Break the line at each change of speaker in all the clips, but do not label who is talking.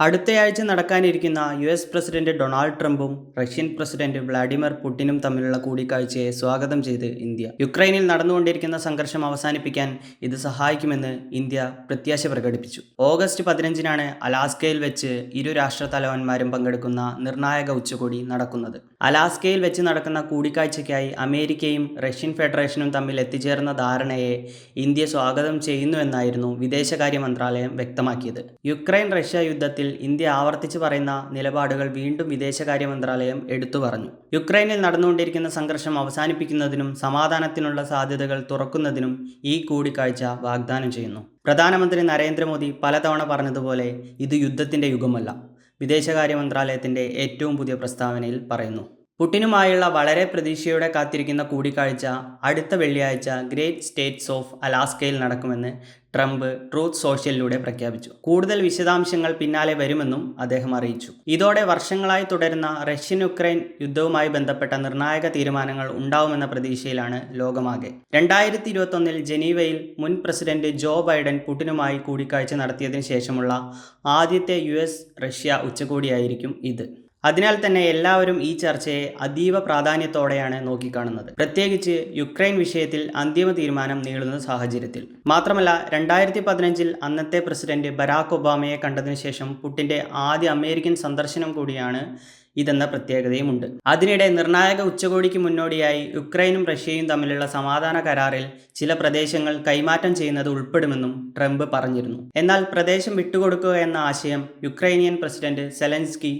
അടുത്തയാഴ്ച നടക്കാനിരിക്കുന്ന U S president Donald ട്രംപും റഷ്യൻ പ്രസിഡന്റ് വ്ളാഡിമിർ പുടിനും തമ്മിലുള്ള കൂടിക്കാഴ്ചയെ സ്വാഗതം ചെയ്ത് ഇന്ത്യ. യുക്രൈനിൽ നടന്നുകൊണ്ടിരിക്കുന്ന സംഘർഷം അവസാനിപ്പിക്കാൻ ഇത് സഹായിക്കുമെന്ന് ഇന്ത്യ പ്രത്യാശ പ്രകടിപ്പിച്ചു. ഓഗസ്റ്റ് പതിനഞ്ചിനാണ് അലാസ്കയിൽ വെച്ച് ഇരു രാഷ്ട്ര തലവന്മാരും പങ്കെടുക്കുന്ന നിർണായക ഉച്ചകോടി നടക്കുന്നത്. അലാസ്കയിൽ വെച്ച് നടക്കുന്ന കൂടിക്കാഴ്ചയ്ക്കായി അമേരിക്കയും റഷ്യൻ ഫെഡറേഷനും തമ്മിൽ എത്തിച്ചേർന്ന ധാരണയെ ഇന്ത്യ സ്വാഗതം ചെയ്യുന്നുവെന്നായിരുന്നു വിദേശകാര്യ മന്ത്രാലയം വ്യക്തമാക്കിയത്. യുക്രൈൻ റഷ്യ യുദ്ധത്തിൽ ഇന്ത്യ ആവർത്തിച്ചു പറയുന്ന നിലപാടുകൾ വീണ്ടും വിദേശകാര്യ മന്ത്രാലയം എടുത്തു പറഞ്ഞു. യുക്രൈനിൽ നടന്നുകൊണ്ടിരിക്കുന്ന സംഘർഷം അവസാനിപ്പിക്കുന്നതിനും സമാധാനത്തിനുള്ള സാധ്യതകൾ തുറക്കുന്നതിനും ഈ കൂടിക്കാഴ്ച വാഗ്ദാനം ചെയ്യുന്നു. പ്രധാനമന്ത്രി നരേന്ദ്രമോദി പലതവണ പറഞ്ഞതുപോലെ ഇത് യുദ്ധത്തിന്റെ യുഗമല്ല. വിദേശകാര്യ മന്ത്രാലയത്തിന്റെ ഏറ്റവും പുതിയ പ്രസ്താവനയിൽ പറയുന്നു. പുടിനുമായുള്ള വളരെ പ്രതീക്ഷയോടെ കാത്തിരിക്കുന്ന കൂടിക്കാഴ്ച അടുത്ത വെള്ളിയാഴ്ച ഗ്രേറ്റ് സ്റ്റേറ്റ്സ് ഓഫ് അലാസ്കയിൽ നടക്കുമെന്ന് ട്രംപ് ട്രൂത്ത് സോഷ്യലിലൂടെ പ്രഖ്യാപിച്ചു. കൂടുതൽ വിശദാംശങ്ങൾ പിന്നാലെ വരുമെന്നും അദ്ദേഹം അറിയിച്ചു. ഇതോടെ വർഷങ്ങളായി തുടരുന്ന റഷ്യൻ യുക്രൈൻ യുദ്ധവുമായി ബന്ധപ്പെട്ട നിർണായക തീരുമാനങ്ങൾ ഉണ്ടാവുമെന്ന പ്രതീക്ഷയിലാണ് ലോകമാകെ. രണ്ടായിരത്തി ഇരുപത്തൊന്നിൽ ജനീവയിൽ മുൻ പ്രസിഡന്റ് ജോ ബൈഡൻ പുടിനുമായി കൂടിക്കാഴ്ച നടത്തിയതിനു ശേഷമുള്ള ആദ്യത്തെ യു റഷ്യ ഉച്ചകോടിയായിരിക്കും ഇത്. അതിനാൽ തന്നെ എല്ലാവരും ഈ ചർച്ചയെ അതീവ പ്രാധാന്യത്തോടെയാണ് നോക്കിക്കാണുന്നത്. പ്രത്യേകിച്ച് യുക്രൈൻ വിഷയത്തിൽ അന്തിമ തീരുമാനം നീളുന്ന സാഹചര്യത്തിൽ. മാത്രമല്ല രണ്ടായിരത്തി പതിനഞ്ചിൽ അന്നത്തെ പ്രസിഡന്റ് ബരാക് ഒബാമയെ കണ്ടതിനു ശേഷം പുട്ടിന്റെ ആദ്യ അമേരിക്കൻ സന്ദർശനം കൂടിയാണ് ഇതെന്ന പ്രത്യേകതയുമുണ്ട്. അതിനിടെ നിർണായക ഉച്ചകോടിക്ക് മുന്നോടിയായി യുക്രൈനും റഷ്യയും തമ്മിലുള്ള സമാധാന കരാറിൽ ചില പ്രദേശങ്ങൾ കൈമാറ്റം ചെയ്യുന്നത് ഉൾപ്പെടുമെന്നും ട്രംപ് പറഞ്ഞിരുന്നു. എന്നാൽ പ്രദേശം വിട്ടുകൊടുക്കുക എന്ന ആശയം യുക്രൈനിയൻ പ്രസിഡന്റ് സെലൻസ്കി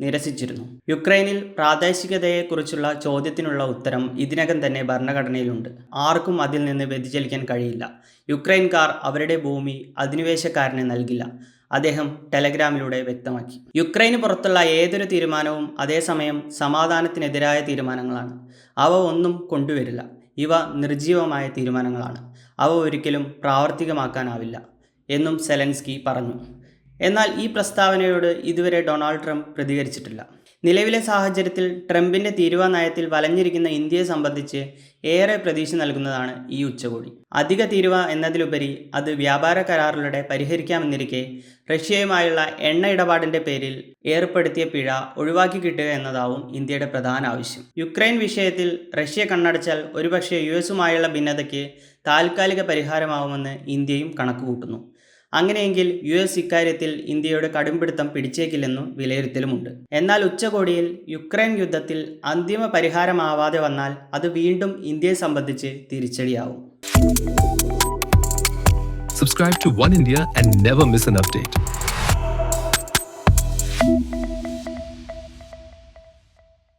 നിരസിച്ചിരുന്നു. യുക്രൈനിൽ പ്രാദേശികതയെക്കുറിച്ചുള്ള ചോദ്യത്തിനുള്ള ഉത്തരം ഇതിനകം തന്നെ ഭരണഘടനയിലുണ്ട്. ആർക്കും അതിൽ നിന്ന് വ്യതിചലിക്കാൻ കഴിയില്ല. യുക്രൈൻകാർ അവരുടെ ഭൂമി അധിനിവേശക്കാരന് നൽകില്ല. അദ്ദേഹം ടെലഗ്രാമിലൂടെ വ്യക്തമാക്കി. യുക്രൈന് പുറത്തുള്ള ഏതൊരു തീരുമാനവും അതേസമയം സമാധാനത്തിനെതിരായ തീരുമാനങ്ങളാണ്. അവ ഒന്നും കൊണ്ടുവരില്ല. ഇവ നിർജീവമായ തീരുമാനങ്ങളാണ്. അവ ഒരിക്കലും പ്രാവർത്തികമാക്കാനാവില്ല. എന്നും സെലൻസ്കി പറഞ്ഞു. എന്നാൽ ഈ പ്രസ്താവനയോട് ഇതുവരെ ഡൊണാൾഡ് ട്രംപ് പ്രതികരിച്ചിട്ടില്ല. നിലവിലെ സാഹചര്യത്തിൽ ട്രംപിന്റെ തീരുവ നയത്തിൽ വലഞ്ഞിരിക്കുന്ന ഇന്ത്യയെ സംബന്ധിച്ച് ഏറെ പ്രതീക്ഷ നൽകുന്നതാണ് ഈ ഉച്ചകോടി. അധിക തീരുവ എന്നതിലുപരി അത് വ്യാപാര കരാറിലൂടെ പരിഹരിക്കാമെന്നിരിക്കെ റഷ്യയുമായുള്ള എണ്ണ ഇടപാടിന്റെ പേരിൽ ഏർപ്പെടുത്തിയ പിഴ ഒഴിവാക്കി കിട്ടുക എന്നതാവും ഇന്ത്യയുടെ പ്രധാന ആവശ്യം. യുക്രൈൻ വിഷയത്തിൽ റഷ്യ കണ്ണടച്ചാൽ ഒരുപക്ഷെ യു എസുമായുള്ള ഭിന്നതയ്ക്ക് താൽക്കാലിക പരിഹാരമാവുമെന്ന് ഇന്ത്യയും കണക്കുകൂട്ടുന്നു. അങ്ങനെയെങ്കിൽ യു എസ് ഇക്കാര്യത്തിൽ ഇന്ത്യയുടെ കടുംപിടുത്തം പിടിച്ചേക്കില്ലെന്നും വിലയിരുത്തലുമുണ്ട് എന്നാൽ ഉച്ചകോടിയിൽ യുക്രൈൻ യുദ്ധത്തിൽ അന്തിമ പരിഹാരമാവാതെ വന്നാൽ അത് വീണ്ടും ഇന്ത്യയെ സംബന്ധിച്ച് തിരിച്ചടിയാവും
Subscribe to One India and never miss an update.